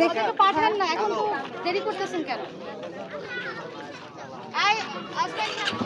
দেখে তো পাঠান না এখন তো দেরি করতেছেন কেন আয় আসবেন না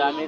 আমি